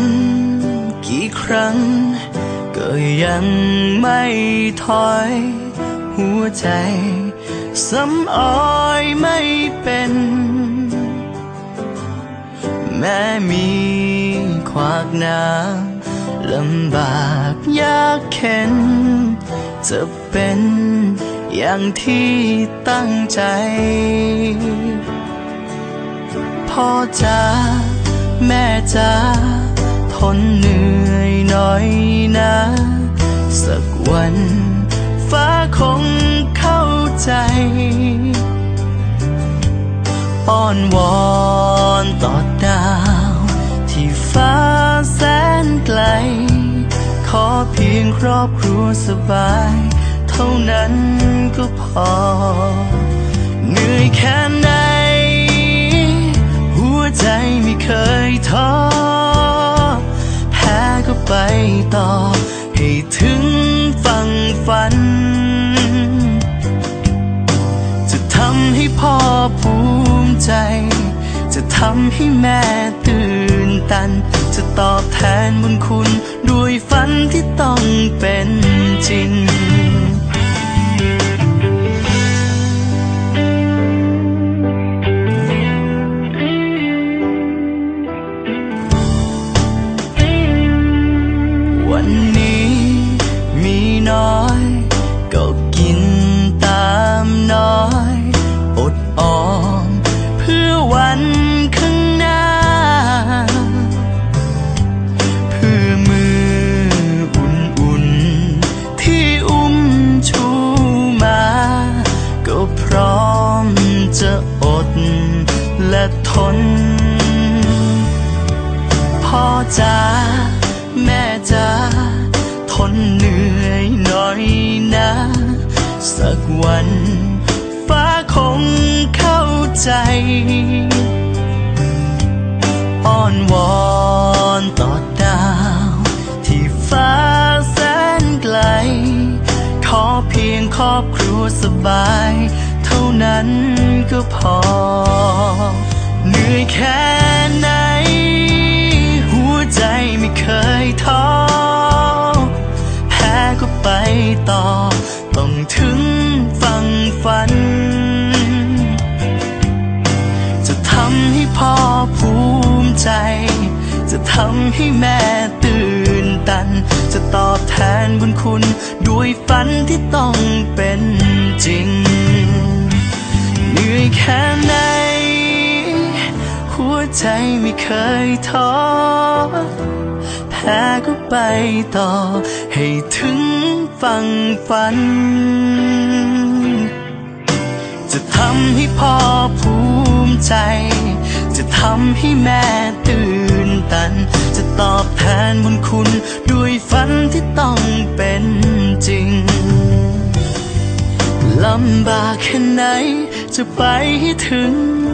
มกี่ครั้ง ก็ยังไม่ถอย หัวใจสำออยไม่เป็น แม้มีขวากน้ำลำบากยากเข็น จะเป็นอย่างที่ตั้งใจ พ่อจ๋าแม่จ๋า นเหนื่อยน่อยนะ สักวัน ฟ้าคงเข้าใจ อ้อนวอนต่อดาว ที่ฟ้าแสนไกล ขอเพียงครอบครัวสบาย เท่านั้นก็พอ เหนื่อยแค่ไหน หัวใจไม่เคยท้อ ต่อ ให้ถึงฝั่งฝัน จะทำให้พ่อภูมิใจ จะทำให้แม่ตื่นตัน จะตอบแทนบุญคุณ ด้วยฝันที่ต้องเป็นจริง จะอดและทน พ่อจ๋าแม่จ๋าทนเหนื่อยหน่อยนะ สักวันฟ้าคงเข้าใจ อ้อนวอนต่อดาว ที่ฟ้าแสนไกล ขอเพียงครอบครัวสบาย ท่านั้นก็พอ เหนื่อยแค่ไหน หัวใจไม่เคยท้อ แพ้ก็ไปต่อ ต้องถึงฝั่งฝัน จะทำให้พ่อภูมิใจ จะทำให้แม่ตื่นตัน จะตอบแทนบุญคุณ ด้วยฝันที่ต้องเป็นจริง นื่อยแค่ไหน หัวใจไม่เคยท้อแพ้ก็ไปต่อ ให้ถึงฝั่งฝัน จะทำให้พ่อภูมิใจ จะทำให้แม่ตื่นตัน จะตอบแทนบุญคุณด้วยฝันที่ต้องเป็นจริงลำบากแค่ไหน จะไปให้ถึง